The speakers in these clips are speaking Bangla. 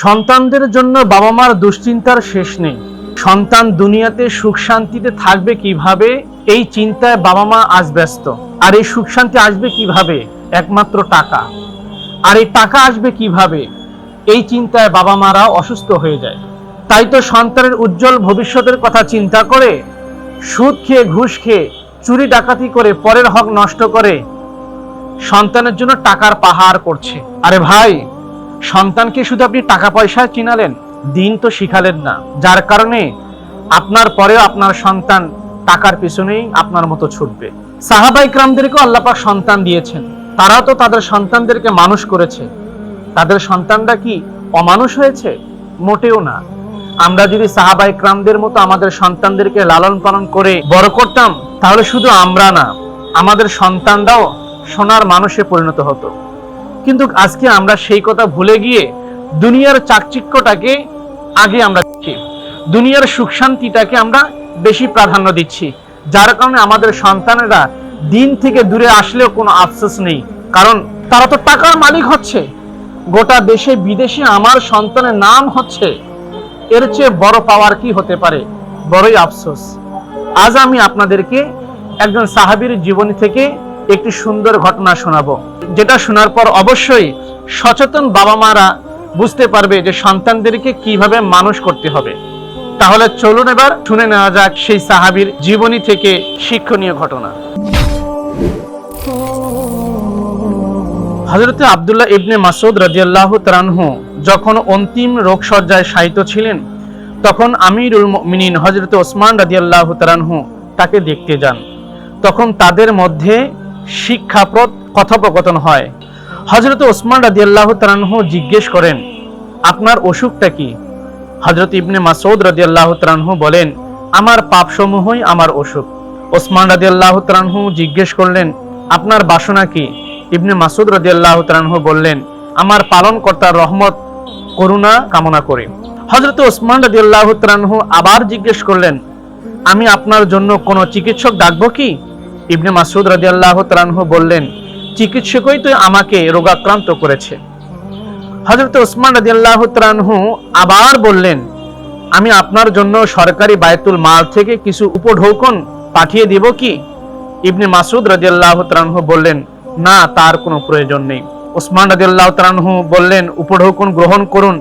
সন্তানদের জন্য বাবা মার দুশ্চিন্তার শেষ নেই। সন্তান দুনিয়াতে সুখ শান্তিতে থাকবে কীভাবে? এই চিন্তায় বাবা মা আজ ব্যস্ত। আর এই সুখ শান্তি আসবে কীভাবে? একমাত্র টাকা। আর এই টাকা আসবে কীভাবে? এই চিন্তায় বাবা মারা অসুস্থ হয়ে যায়। তাই তো সন্তানের উজ্জ্বল ভবিষ্যতের কথা চিন্তা করে, সুদ খেয়ে ঘুষ খেয়ে, চুরি ডাকাতি করে, পরের হক নষ্ট করে, সন্তানের জন্য টাকার পাহাড় করছে। আরে ভাই সন্তানকে শুধু আপনি টাকা পয়সা চিনালেন, দিন তো শিখালেন না। যার কারণে আপনার পরেও আপনার সন্তান টাকার পিছনেই আপনার মতো ছুটবে। সাহাবাই ক্রামদেরকেও আল্লাপাক সন্তান দিয়েছেন। তারা তো তাদের সন্তানদেরকে মানুষ করেছে। তাদের সন্তানরা কি অমানুষ হয়েছে? মোটেও না। আমরা যদি সাহাবাই ক্রামদের মতো আমাদের সন্তানদেরকে লালন পালন করে বড় করতাম, তাহলে শুধু আমরা না, আমাদের সন্তানরাও সোনার মানুষে পরিণত হতো। কিন্তু আজকে আমরা সেই কথা ভুলে গিয়ে দুনিয়ার চাকচিক্যটাকে আগে আমরা দিচ্ছি দুনিয়ার সুখ শান্তিটাকে আমরা বেশি প্রাধান্য দিচ্ছি। যার কারণে আমাদের সন্তানেরা দিন থেকে দূরে আসলেও কোনো আফসোস নেই। কারণ তারা তো টাকার মালিক হচ্ছে। গোটা দেশে বিদেশে আমার সন্তানের নাম হচ্ছে। এর চেয়ে বড় পাওয়ার কি হতে পারে? বড়ই আফসোস। আজ আমি আপনাদেরকে একজন সাহাবীর জীবনী থেকে একটি সুন্দর ঘটনা শোনাবো। যেটা শোনার পর অবশ্যই সচেতন বাবা মারা বুঝতে পারবে যে সন্তানদেরকে কীভাবে মানুষ করতে হবে। তাহলে চলুন এবার শুনে নেওয়া যাক সেই সাহাবীর জীবনী থেকে শিক্ষণীয় ঘটনা। হজরতে আবদুল্লাহ ইবনে মাসুদ রাজিয়াল্লাহ তারানহু যখন অন্তিম রোগসজ্জায় শায়িত ছিলেন, তখন আমিরুল মিনিন হজরত ওসমান রাজিয়াল্লাহ তারানহু তাকে দেখতে যান। তখন তাদের মধ্যে শিক্ষাপ্রদ কথোপকথন হয়। হজরত ওসমান রাজিয়াল্লাহ তারানহু জিজ্ঞেস করেন, আপনার অসুখটা কি? হজরত ইবনে মাসুদ রাজিয়াল্লাহ তারানহু বলেন, আমার পাপসমূহই আমার অসুখ। ওসমান রাজিয়াল্লাহ তারানহু জিজ্ঞেস করলেন, আপনার বাসনা কি? ইবনে মাসুদ রাজিয়াল্লাহ তারানহু বললেন, আমার পালনকর্তার রহমত, করুণা কামনা করে। হজরত ওসমান রাজিয়াল্লাহ তারানহু আবার জিজ্ঞেস করলেন, আমি আপনার জন্য কোনো চিকিৎসক ডাকবো কি? ইবনে মাসুদ রাজিয়াল্লাহ তারানহু বললেন, চিকিৎসকই তো আমাকে রোগাক্রান্ত করেছে। হজরত ওসমান রাজিয়াল্লাহ তারানহু আবার বললেন, আমি আপনার জন্য সরকারি বায়তুল মাল থেকে কিছু উপঢৌকন পাঠিয়ে দিব কি? ইবনে মাসুদ রাজিয়াল্লাহ তারানহু বললেন, না, তার কোনো প্রয়োজন নেই। ওসমান রাজিয়াল্লাহ তারানহু বললেন, উপঢৌকন গ্রহণ করুন,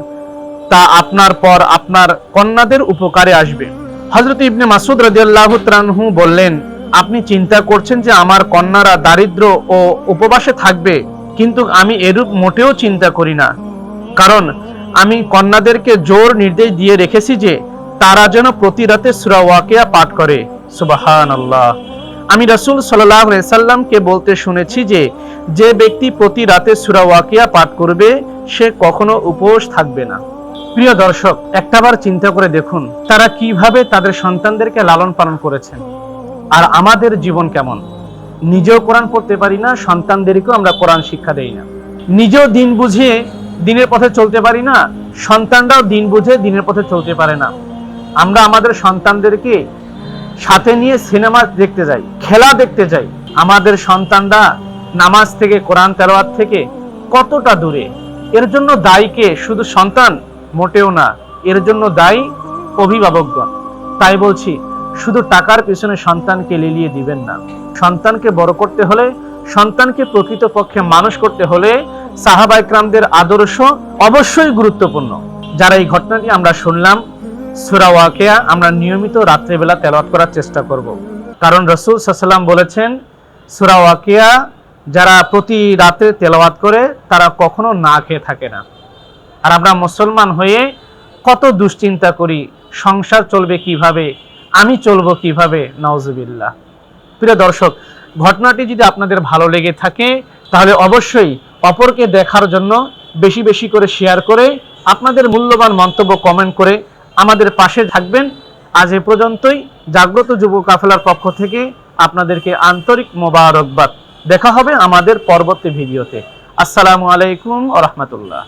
তা আপনার পর আপনার কন্যাদের উপকারে আসবে। হজরত ইবনে মাসুদ রাজিয়াল্লাহ তারানহু বললেন আপনি চিন্তা করছেন যে আমার কন্যারা দারিদ্র ও উপবাসে থাকবে, কিন্তু আমি এরূপ মোটেও চিন্তা করি না। কারণ আমি কন্যাদেরকে জোর নির্দেশ দিয়ে রেখেছি যে তারা যেন প্রতি রাতে সুরা ওয়াকিয়া পাঠ করে। সুবাহান আল্লাহ আমি রসুল সাল্লাহ সাল্লামকে বলতে শুনেছি যে যে ব্যক্তি প্রতি রাতে সুরা ওয়াকিয়া পাঠ করবে, সে কখনো উপোস থাকবে না। প্রিয় দর্শক, একটাবার চিন্তা করে দেখুন, তারা কীভাবে তাদের সন্তানদেরকে লালন পালন করেছেন। আর আমাদের জীবন কেমন? নিজেও কোরআন পড়তে পারি না, সন্তানদেরকেও আমরা কোরআন শিক্ষা দেই না। নিজেও দিন বুঝিয়ে দিনের পথে চলতে পারি না, সন্তানরাও দিন বুঝে দিনের পথে চলতে পারে না। আমরা আমাদের সন্তানদেরকে সাথে নিয়ে সিনেমা দেখতে যাই, খেলা দেখতে যাই। আমাদের সন্তানরা নামাজ থেকে, কোরআন তেলাওয়াত থেকে কতটা দূরে? এর জন্য দায়ী কে? শুধু সন্তান? মোটেও না। এর জন্য দায়ী অভিভাবকগণ। তাই বলছি শুধু টাকার পিছনে সন্তানকে লিলিয়ে দিবেন না। সন্তানকে বড় করতে হলে, সন্তানকে প্রকৃতপক্ষে মানুষ করতে হলে সাহাবাইকরামদের আদর্শ অবশ্যই গুরুত্বপূর্ণ। যারা এই ঘটনাটি আমরা শুনলাম, সুরা ওয়াকেয়া আমরা নিয়মিত রাত্রেবেলা তেলাওয়াত করার চেষ্টা করব। কারণ রসুল সাল্লাম বলেছেন, সুরা ওয়াকিয়া যারা প্রতি রাতে তেলাওয়াত করে, তারা কখনো না খেয়ে থাকে না। আর আমরা মুসলমান হয়ে কত দুশ্চিন্তা করি, সংসার চলবে কীভাবে আমি চলবো কীভাবে? নওজুবিল্লাহ প্রিয় দর্শক, ঘটনাটি যদি আপনাদের ভালো লেগে থাকে, তাহলে অবশ্যই অপরকে দেখার জন্য বেশি বেশি করে শেয়ার করে আপনাদের মূল্যবান মন্তব্য কমেন্ট করে আমাদের পাশে থাকবেন। আজ এ পর্যন্তই। জাগ্রত যুব কাফেলার পক্ষ থেকে আপনাদেরকে আন্তরিক মোবারকবাদ। দেখা হবে আমাদের পরবর্তী ভিডিওতে। আসসালামু আলাইকুম ও রহমতুল্লাহ।